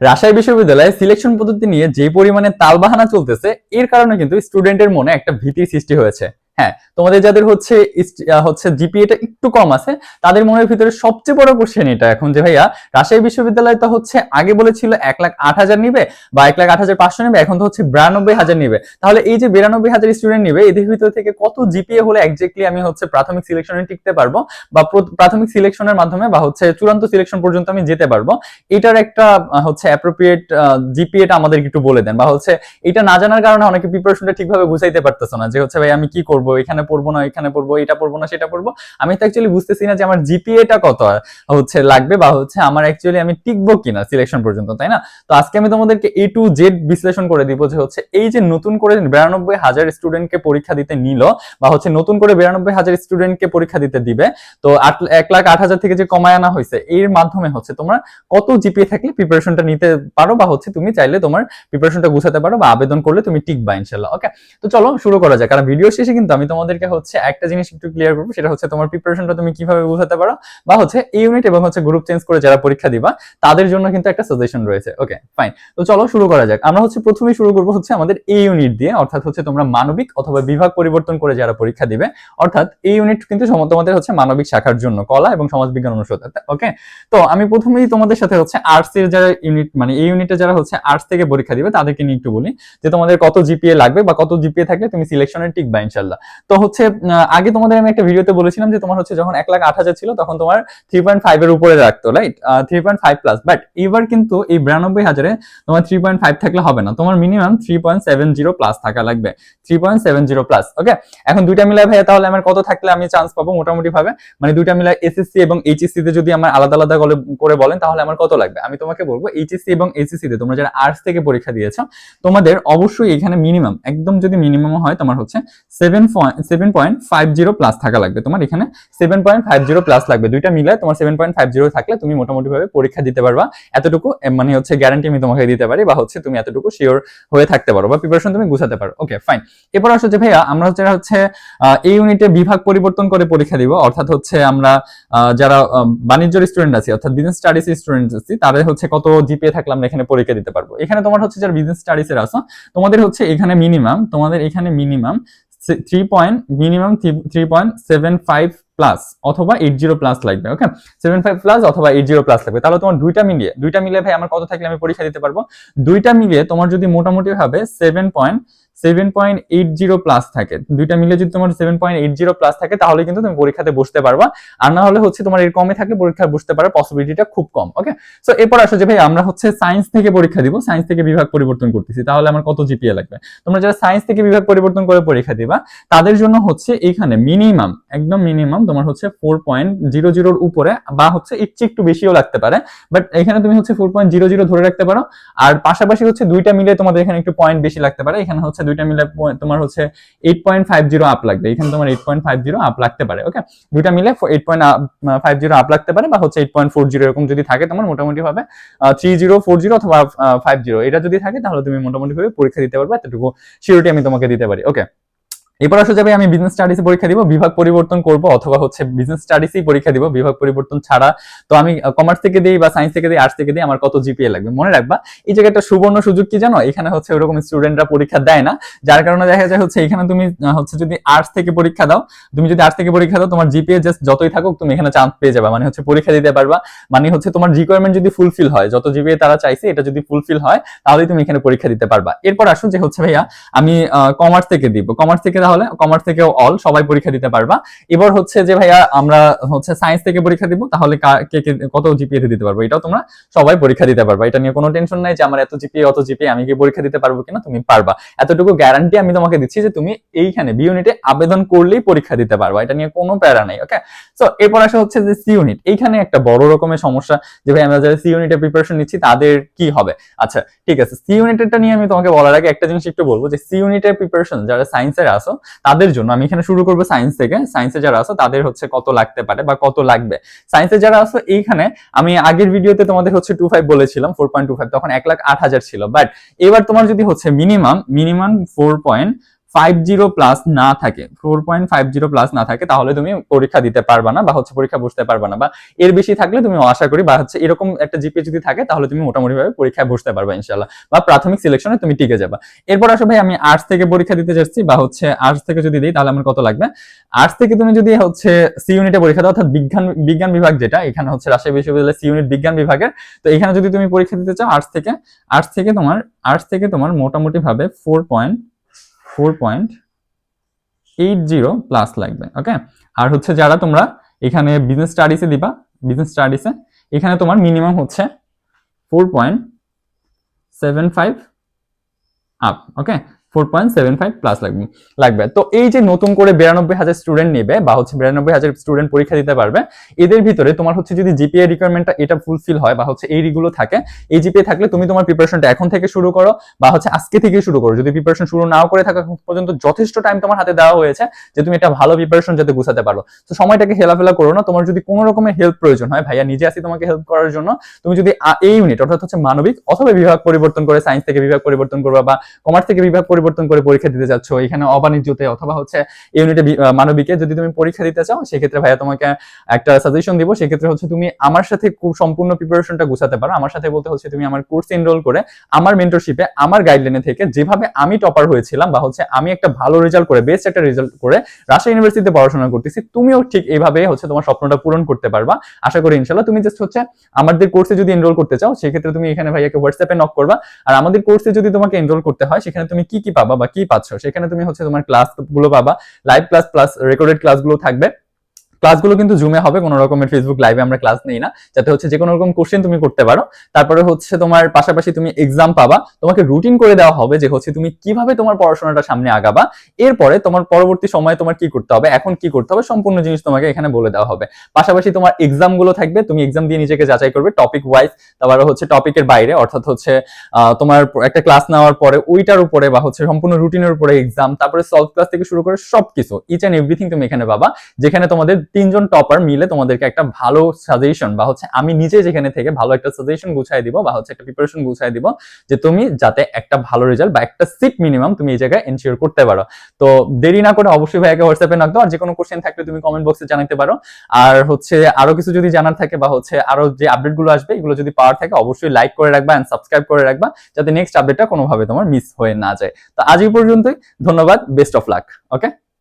রাজশাহী বিশ্ববিদ্যালয়ে সিলেকশন পদ্ধতি নিয়ে যে পরিমাণে তালবাহানা চলতেছে, এর কারণে কিন্তু স্টুডেন্টের মনে একটা ভীতির সৃষ্টি হয়েছে। হ্যাঁ তোমাদের যাদের হচ্ছে হচ্ছে জিপিএটা একটু কম আছে, তাদের মনের ভিতরে সবচেয়ে বড় কোশ্চেন এটা এখন যে, ভাইয়া, রাজশাহী বিশ্ববিদ্যালয় তো হচ্ছে আগে বলেছিল এক লাখ আট হাজার নিবে বা এক লাখ আট হাজার পাঁচশো নিবে, এখন তো হচ্ছে বিরানব্বই হাজার নিবে। তাহলে এই যে বিরানব্বই হাজার স্টুডেন্ট নিবে, এদের ভিতর থেকে কত জিপিএ হলে একজাক্টলি আমি হচ্ছে প্রাথমিক সিলেকশনে টিকতে পারব বা প্র- প্রাথমিক সিলেকশনের মাধ্যমে বা হচ্ছে চূড়ান্ত সিলেকশন পর্যন্ত আমি যেতে পারব? এটার একটা হচ্ছে অ্যাপ্রোপ্রিয়েট জিপিএটা আমাদেরকে একটু বলে দেন বা হচ্ছে এটা না জানার কারণে অনেকে প্রিপারেশনটা ঠিকভাবে বুঝাইতে পারতেছে না যে, হচ্ছে ভাই, আমি কি করব? এখানে পড়ব না এখানে পড়ব, এটা পড়ব না, সেটা পড়ব। আমি তো অ্যাকচুয়ালি বুঝতেছি না যে আমার জিপিএটা কত হচ্ছে, লাগবে বা হচ্ছে আমার অ্যাকচুয়ালি আমি টিকবো কিনা সিলেকশন পর্যন্ত, তাই না? তো আজকে আমি তোমাদেরকে এ টু জেড বিশ্লেষণ করে দিব যে হচ্ছে এই যে নতুন করে বিরানব্বই হাজার স্টুডেন্টকে পরীক্ষা দিতে নিল বা হচ্ছে নতুন করে বিরানব্বই হাজার স্টুডেন্টকে পরীক্ষা দিতে দিবে, তো আট, এক লাখ আট হাজার থেকে যে কমায় আনা হয়েছে, এর মাধ্যমে হচ্ছে তোমরা কত জিপিএ থাকলে প্রিপারেশনটা নিতে পারো বা হচ্ছে তুমি চাইলে তোমার প্রিপারেশনটা গুছাতে পারো বা আবেদন করলে তুমি টিকবা ইনশাল্লাহ ওকে তো চলো শুরু করা যাক কারণ ভিডিও শেষে কিন্তু আমি তোমাদেরকে হচ্ছে একটা জিনিস একটু ক্লিয়ার করব, সেটা হচ্ছে তোমার প্রিপারেশনটা তুমি কীভাবে বুঝাতে পারো, বা হচ্ছে ইউনিট এবং হচ্ছে গ্রুপ চেঞ্জ করে যারা পরীক্ষা দিবা, তাদের জন্য কিন্তু একটা সাজেশন রয়েছে। ওকে ফাইন তো চলো শুরু করা যাক। আমরা হচ্ছে প্রথমেই শুরু করব হচ্ছে আমাদের এই ইউনিট দিয়ে, অর্থাৎ হচ্ছে তোমরা মানবিক অথবা বিভাগ পরিবর্তন করে যারা পরীক্ষা দিবে, অর্থাৎ এই ইউনিট কিন্তু তোমাদের হচ্ছে মানবিক শাখার জন্য, কলা এবং সমাজবিজ্ঞান অনুষদ ওকে তো আমি প্রথমেই তোমাদের সাথে হচ্ছে আর্টস এর যারা ইউনিট মানে এই ইউনিটে যারা হচ্ছে আর্টস থেকে পরীক্ষা দিবে, তাদেরকে নিয়ে একটু বলি, যে তোমাদের কত জিপিএ লাগবে বা কত জিপিএ থাকলে তুমি সিলেকশনে টিকবা ইনশাল্লাহ তো হচ্ছে আগে তোমাদের আমি একটা ভিডিওতে বলেছিলাম যে তোমার হচ্ছে যখন এক লাখ আট হাজার ছিল তখন তোমার থ্রি পয়েন্ট ফাইভ এর উপরে রাখতো right three point five plus but এবার কিন্তু এই বিরানব্বই হাজারে তোমার থ্রি পয়েন্ট ফাইভ থাকলে হবে না, তোমার minimum three point seven zero plus থাকা লাগবে three point seven zero plus okay এখন দুইটা মিলাই ভাইয়া তাহলে আমার কত থাকলে আমি চান্স পাবো মোটামুটি ভাবে মানে দুইটা মিলাই এসএসসি এবং এইচএসসি তে যদি আমার আলাদা আলাদা করে- বলেন তাহলে আমার কত লাগবে? আমি তোমাকে বলব এইচএসসি এবং এইচএসসি তে, তোমরা যারা আর্টস থেকে পরীক্ষা দিয়েছ, তোমাদের অবশ্যই এখানে মিনিমাম একদম যদি মিনিমাম হয় তোমার হচ্ছে seven seven point five zero plus থাকা লাগবে। তোমার এখানে seven point five zero plus লাগবে। দুইটা মিলে তোমার সেভেন পয়েন্ট ফাইভ জিরো থাকলে তুমি মোটামুটি ভাবে পরীক্ষা দিতে পারবা। এতটুকু মানে হচ্ছে গ্যারান্টি আমি তোমাকে দিতে পারি বা হচ্ছে তুমি এতটুকু শিওর হয়ে থাকতে পারো বা প্রিপারেশন তুমি গুছাতে পারো। ওকে ফাইন এরপর আসলে যে ভাইয়া আমরা হচ্ছে হচ্ছে এই ইউনিটে বিভাগ পরিবর্তন করে পরীক্ষা দিব। অর্থাৎ হচ্ছে আমরা যারা আহ, বাণিজ্যের স্টুডেন্ট আছি অর্থাৎ বিজনেস স্টাডিজ স্টুডেন্ট আছি তাদের হচ্ছে কত জিপিএ থাকলে আমরা এখানে পরীক্ষা দিতে পারব। এখানে তোমার হচ্ছে যারা বিজনেস স্টাডিজ এর আসো তোমাদের হচ্ছে এখানে মিনিমাম তোমাদের এখানে minimum three point minimum three point seven five plus অথবা এইট জিরো প্লাস লাগবে ওকে সেভেন ফাইভ প্লাস অথবা এইট জিরো প্লাস লাগবে। তাহলে তোমার দুইটা মিলিয়ে দুইটা মিলিয়ে ভাই আমার কত থাকলে আমি পরীক্ষা দিতে পারব? দুইটা মিলিয়ে তোমার যদি মোটামুটি ভাবে seven point seven point eight zero plus থাকে। দুইটা মিলে যদি তোমার seven point eight zero plus থাকে, তাহলে কিন্তু তুমি পরীক্ষাতে বসতে পারবা। আর না হলে হচ্ছে তোমার এর কমে থাকলে বসতে পারার পসিবিলিটিটা খুব কম ওকে সো এরপর আসো যে ভাই, আমরা হচ্ছে সায়েন্স থেকে পরীক্ষা দিব সায়েন্স থেকে বিভাগ পরিবর্তন করতেছি। তাহলে আমার কত জিপিএ লাগবে? তোমরা যারা সায়েন্স থেকে বিভাগ পরিবর্তন করে পরীক্ষা দিবা, তাদের জন্য হচ্ছে এখানে মিনিমাম একদম মিনিমাম তোমার হচ্ছে ফোর পয়েন্ট জিরো জিরোর উপরে বা হচ্ছে চেয়ে একটু বেশিও লাগতে পারে। বাট এখানে তুমি হচ্ছে ফোর পয়েন্ট জিরো জিরো ধরে রাখতে পারো। আর পাশাপাশি হচ্ছে দুইটা মিলে তোমাদের এখানে একটু পয়েন্ট বেশি লাগতে পারে। এখানে হচ্ছে দুইটা মিলে তোমার হচ্ছে eight point five zero up লাগবে। এখানে তোমার eight point five zero up লাগতে পারে ওকে দুইটা মিলে eight point five zero up লাগতে পারে বা হচ্ছে এইট পয়েন্ট ফোর জিরো এরকম যদি থাকে তোমার মোটামুটি ভাবে থ্রি জিরো ফোর জিরো অথবা ফাইভ জিরো এটা যদি থাকে তাহলে তুমি মোটামুটি ভাবে পরীক্ষা দিতে পারবে, এতটুকু সিওরিটি আমি তোমাকে দিতে পারি ওকে এরপর আসলে যাবে আমি বিজনেস স্টাডিজ পরীক্ষা দিব, বিভাগ পরিবর্তন করব, অথবা হচ্ছে বিজনেস স্টাডিজই পরীক্ষা দিব, বিভাগ পরিবর্তন ছাড়া। তো আমি কমার্স থেকে দিই বা সায়েন্স থেকে দিই আর্টস থেকে দিই, আমার কত জিপিএ লাগবে? মনে রাখবা, এই জায়গায় একটা সুবর্ণ সুযোগ কি জানো? এখানে হচ্ছে ওরকম স্টুডেন্টরা পরীক্ষা দেয় না, যার কারণে দেখা যায় হচ্ছে এখানে তুমি হচ্ছে যদি আর্টস থেকে পরীক্ষা দাও, তুমি যদি আর্টস থেকে পরীক্ষা দাও, তোমার জিপিএ জাস্ট যতই থাকুক, তুমি এখানে চান্স পেয়ে যাবে। মানে হচ্ছে পরীক্ষা দিতে পারবা মানে হচ্ছে তোমার রিকোয়ারমেন্ট যদি ফুলফিল হয়, যত জিপিএ তারা চাইছে, এটা যদি ফুলফিল হয়, তাহলেই তুমি এখানে পরীক্ষা দিতে পারবা। এরপর আসুন যে হচ্ছে ভাইয়া, আমি কমার্স থেকে দিব। কমার্স থেকে তাহলে কমার্স থেকেও অল সবাই পরীক্ষা দিতে পারবা। এবার হচ্ছে যে ভাইয়া, আমরা হচ্ছে সায়েন্স থেকে পরীক্ষা দিব, তাহলে কে কে কত জিপিএ দিতে পারব? এটাও তোমরা সবাই পরীক্ষা দিতে পারবা। এটা নিয়ে কোনো টেনশন নাই যে আমার এত জিপিএ অত জিপিএ আমি কি পরীক্ষা দিতে পারব কিনা? তুমি পারবা। এতটুকু গ্যারান্টি আমি তোমাকে দিচ্ছি যে তুমি এইখানে বি ইউনিটে আবেদন করলেই পরীক্ষা দিতে পারবা। এটা নিয়ে কোনো প্যারা নাই ওকে সো এরপর আসা হচ্ছে যে সি ইউনিট এইখানে একটা বড় রকমের সমস্যা যে ভাই, আমরা যারা সি ইউনিটে প্রিপারেশন নিচ্ছি, তাদের কি হবে? আচ্ছা ঠিক আছে। সি ইউনিটেরটা নিয়ে আমি তোমাকে বলার আগে একটা জিনিস একটু বলব যে সি ইউনিটের প্রিপারেশন যারা সায়েন্সের আসো তাদের জন্য, আমি এখানে শুরু করব সায়েন্স থেকে। সায়েন্সে যারা আসো তাদের হচ্ছে কত লাগতে পারে বা কত লাগবে। সায়েন্সে যারা আসো এইখানে আমি আগের ভিডিওতে তোমাদের হচ্ছে টু ফাইভ বলেছিলাম ফোর পয়েন্ট টু ফাইভ তখন এক লাখ আট হাজার ছিল। বাট এবার তোমার যদি হচ্ছে minimum minimum four point five zero plus না থাকে four point five zero plus না থাকে, তাহলে তুমি পরীক্ষা দিতে পারবা না বা হচ্ছে পরীক্ষা বসতে পারবা না বা এর বেশি থাকলে তুমি আশা করি বা হচ্ছে এরকম একটা জিপিএ যদি থাকে, তাহলে তুমি মোটামুটি ভাবে পরীক্ষায় বসতে পারবা ইনশাল্লাহ বা প্রাথমিক সিলেকশনে তুমি টিকে যাবা। এরপর আসো ভাই, আমি আর্টস থেকে পরীক্ষা দিতে যাচ্ছি বা হচ্ছে আর্টস থেকে যদি দিই, তাহলে আমার কত লাগবে? আর্টস থেকে তুমি যদি হচ্ছে সি ইউনিটে পরীক্ষা দাও, অর্থাৎ বিজ্ঞান বিজ্ঞান বিভাগ যেটা, এখানে হচ্ছে রাজশাহী বিশ্ববিদ্যালয়ের সি ইউনিট বিজ্ঞান বিভাগের, তো এখানে যদি তুমি পরীক্ষা দিতে চাও আর্টস থেকে আর্টস থেকে তোমার আর্টস থেকে তোমার মোটামুটি ভাবে four point four point eight zero plus লাগবে, ওকে? আর হচ্ছে যারা তোমরা এখানে বিজনেস স্টাডিসে দিবা বিজনেস স্টাডিসে এখানে তোমার মিনিমাম হচ্ছে four point seven five up okay? Four point seven five plus লাগবে লাগবে। তো এই যে নতুন করে বিরানব্বই হাজার স্টুডেন্ট নেবে বা হচ্ছে বিরানব্বই হাজার স্টুডেন্ট পরীক্ষা দিতে পারবে, এদের ভিতরে তোমার হচ্ছে যদি জিপিএ রিকোয়ারমেন্টটা এটা ফুলফিল হয় বা হচ্ছে থাকে, এই জিপিএ থাকলে তুমি তোমার প্রিপারেশনটা এখন থেকে শুরু করো বা হচ্ছে আজকে থেকে শুরু করো। যদি প্রিপারেশন শুরু নাও করে থাকা পর্যন্ত যথেষ্ট টাইম তোমার হাতে দেওয়া হয়েছে যে তুমি এটা ভালো প্রিপারেশন যাতে গুছাতে পারো। তো সময়টাকে হেলাফেলা করো না। তোমার যদি কোনো রকমের হেল্প প্রয়োজন হয়, ভাইয়া নিজে আসি তোমাকে হেল্প করার জন্য, তুমি যদি এই ইউনিট অর্থাৎ হচ্ছে মানবিক অথবা বিভাগ পরিবর্তন করে সায়েন্স থেকে বিভাগ পরিবর্তন করবা বা কমার্স থেকে বিভাগ পরিবর্তন করে পরীক্ষা দিতে যাচ্ছ, এখানে অবাণিজ্যতে অথবা হচ্ছে ইউনিটে মানবিকে যদি তুমি পরীক্ষা দিতে চাও, সেক্ষেত্রে ভাইয়া তোমাকে একটা সাজেশন দিব। সেক্ষেত্রে হচ্ছে তুমি আমার সাথে সম্পূর্ণ প্রিপারেশনটা গুছাতে পারো। আমার সাথে বলতে হচ্ছে তুমি আমার কোর্স এনরোল করে আমার মেন্টরশিপে আমার গাইডলাইনে থেকে যেভাবে আমি টপার হয়েছিলাম বা হচ্ছে আমি একটা ভালো রেজাল্ট করে বেস্ট একটা রেজাল্ট করে রাজশাহী ইউনিভার্সিটিতে পড়াশোনা করতেছি, তুমিও ঠিক এইভাবে হচ্ছে তোমার স্বপ্নটা পূরণ করতে পারবা। আশা করি ইনশাল্লাহ তুমি জাস্ট হচ্ছে আমাদের কোর্সে যদি এনরোল করতে চাও, সেক্ষেত্রে তুমি এখানে ভাইয়াকে হোয়াটসঅ্যাপে নক করবা। আর আমাদের কোর্সে যদি তোমাকে এনরোল করতে হয়, সেখানে তুমি কি কি পাবা বা কি পাচ্ছ? সেখানে তুমি হচ্ছে তোমার ক্লাসগুলো পাবা। লাইভ ক্লাস প্লাস রেকর্ডেড ক্লাসগুলো থাকবে। ক্লাসগুলো কিন্তু জুমে হবে, কোনো রকমের ফেসবুক লাইভে আমরা ক্লাস নেই না। যাতে হচ্ছে যে কোনো রকম কোশ্চেন তুমি করতে পারো। তারপরে হচ্ছে তোমার পাশাপাশি তুমি এক্সাম পাবা। তোমাকে রুটিন করে দেওয়া হবে যে হচ্ছে তুমি কীভাবে তোমার পড়াশোনাটা সামনে আগাবা। এরপরে তোমার পরবর্তী সময়ে তোমার কি করতে হবে? এখন কি করতে হবে? সম্পূর্ণ জিনিস তোমাকে এখানে বলে দেওয়া হবে। পাশাপাশি তোমার এক্সামগুলো থাকবে। তুমি এক্সাম দিয়ে নিজেকে যাচাই করবে টপিক ওয়াইজ তারপরে হচ্ছে টপিকের বাইরে, অর্থাৎ হচ্ছে তোমার একটা ক্লাস নেওয়ার পরে ওইটার উপরে বা হচ্ছে সম্পূর্ণ রুটিনের উপরে এক্সাম তারপরে সলভ ক্লাস থেকে শুরু করে সবকিছু ইচ এন্ড এভরিথিং তুমি এখানে পাবা। যেখানে তোমাদের তিনজন টপার মিলে তোমাদেরকে একটা ভালো সাজেশন বা হচ্ছে আমি নিজে যেখানে থেকে ভালো একটা সাজেশন গুছাই দিব বা হচ্ছে একটা প্রিপারেশন গুছাই দিব যে তুমি যাতে একটা ভালো রেজাল্ট বা একটা সিট মিনিমাম তুমি এই জায়গায় এনশিওর করতে পারো। তো দেরি না করে অবশ্যই ভাইয়াকে হোয়াটসঅ্যাপে নক দাও, আর যে কোনো কোশ্চেন থাকলে তুমি কমেন্ট বক্সে জানাতে পারো। আর হচ্ছে আরও কিছু যদি জানার থাকে বা হচ্ছে আরও যে আপডেটগুলো আসবে, এগুলো যদি পাওয়ার থাকে অবশ্যই লাইক করে রাখবা এন্ড সাবস্ক্রাইব করে রাখবা, যাতে নেক্সট আপডেটটা কোনোভাবে তোমার মিস হয়ে না যায়। তো আজ এই পর্যন্তই, ধন্যবাদ বেস্ট অফ লাক ওকে